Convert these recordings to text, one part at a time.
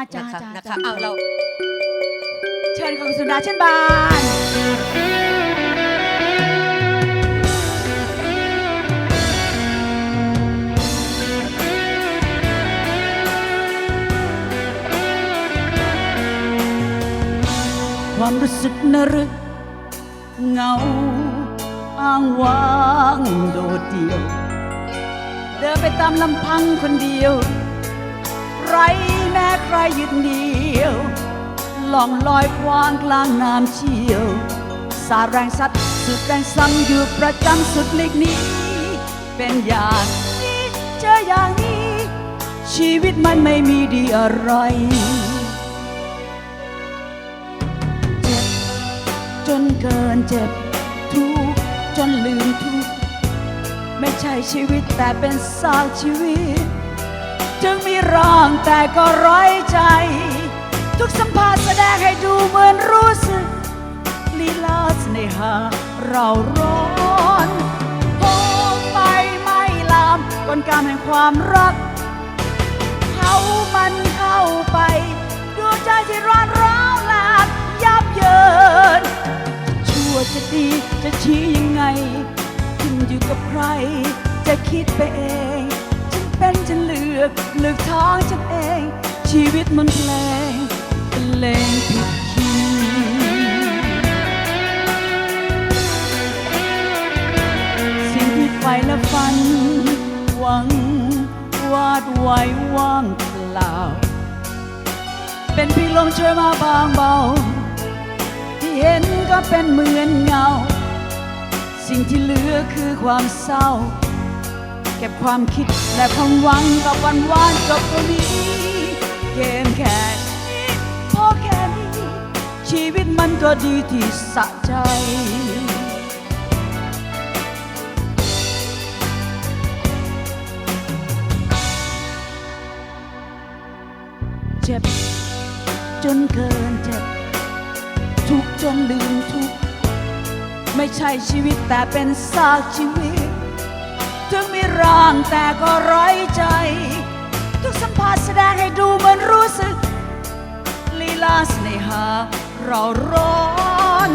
อาจารนะย์คะจ้านะคะจ้าเอาเราเชิญของสุดาเช่นบาน ความรู้สึกนรึกเหงาอ้างว้างโดดเดี่ยว เดินไปตามลำพังคนเดียว ไรแม้ ใครยึดเหนี่ยว ล่องลอยควางกลางน้ำเชี่ยว สาแรงซัดสุดแรงซ้ำอยู่ประจำสุดลีกนี้ เป็นอย่างนี้เจออย่างนี้ ชีวิตมันไม่มีดีอะไรเจ็บจนเกินเจ็บทุกจนลืมทุกไม่ใช่ชีวิตแต่เป็นซากชีวิต ถึงมีร่างแต่ก็ร้อยใจ ทุกสัมผัสแสดงให้ดูเหมือนรู้สึกลีลาเสน่หาเราร้อนโหมไฟไม่ลามกลกรรมแห่งความรัก เขามันเข้าไปดวงใจที่ร้อนร้าวแลบยับเยิน ชั่วจะดีจะชี้ยังไงขึ้นอยู่กับใครจะคิดไปเอง ลือกเลือกทางฉันเอง ชีวิตมันเพลงเป็นเลงผิดคีย์สิ่งที่ไฟและฝัน หวัง วาดไว้ว่างเปล่า เป็นพี่ลมช่วยมาบางเบา ที่เห็นก็เป็นเหมือนเงา สิ่งที่เหลือคือความเศร้า เก็บความคิดและความหวังกับวันวานจบตรงนี้เกมแค่นี้พอแค่นี้ ชีวิตมันก็ดีที่สะใจเจ็บจนเกินเจ็บ ทุกจนลืมทุก ไม่ใช่ชีวิตแต่เป็นซากชีวิต ถึงมีร่างแต่ก็ไร้ใจ ทุกสัมผัสแสดงให้ดูเหมือนรู้สึก ลีลาเสน่หา เราร้อน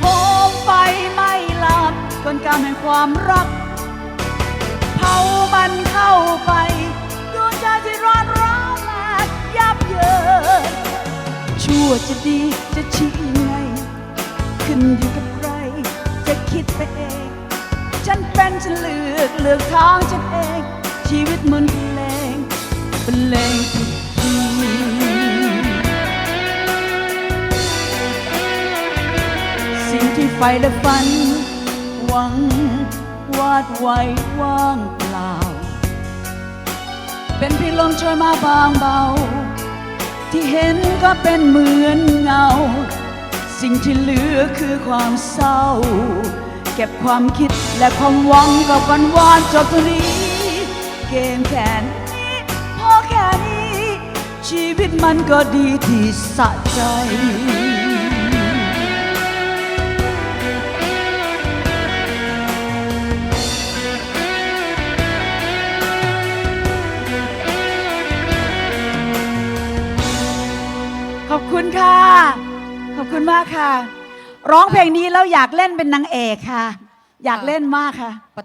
โหมไฟไม่หลามกลกรรมแห่งความรัก เผามันเข้าไปดวงใจที่ร้อนร้าวแลกยับเยินชั่วจะดีจะชี้ยังไง ขึ้นอยู่กับใคร จะคิดไปเอง ฉันเป็นฉันเลือกเลือกทางฉันเอง ชีวิตมือนเพลงเป็นเลงผิดคีสิ่งที่ไฟและฝัน หวังวาดไว้ว่างเปล่า เป็นพี่ลมช่วยมาบางเบา ที่เห็นก็เป็นเหมือนเงา สิ่งที่เหลือคือความเศร้า ก็บความคิดและความหวังกับวันวานจบตรงนี้ เกมแค่นี้พอแค่นี้ ชีวิตมันก็ดีที่สะใจขอบคุณค่ะ ขอบคุณมากค่ะ ร้องเพลงนี้แล้วอยากเล่นเป็นนางเอกค่ะ อยากเล่นมากค่ะ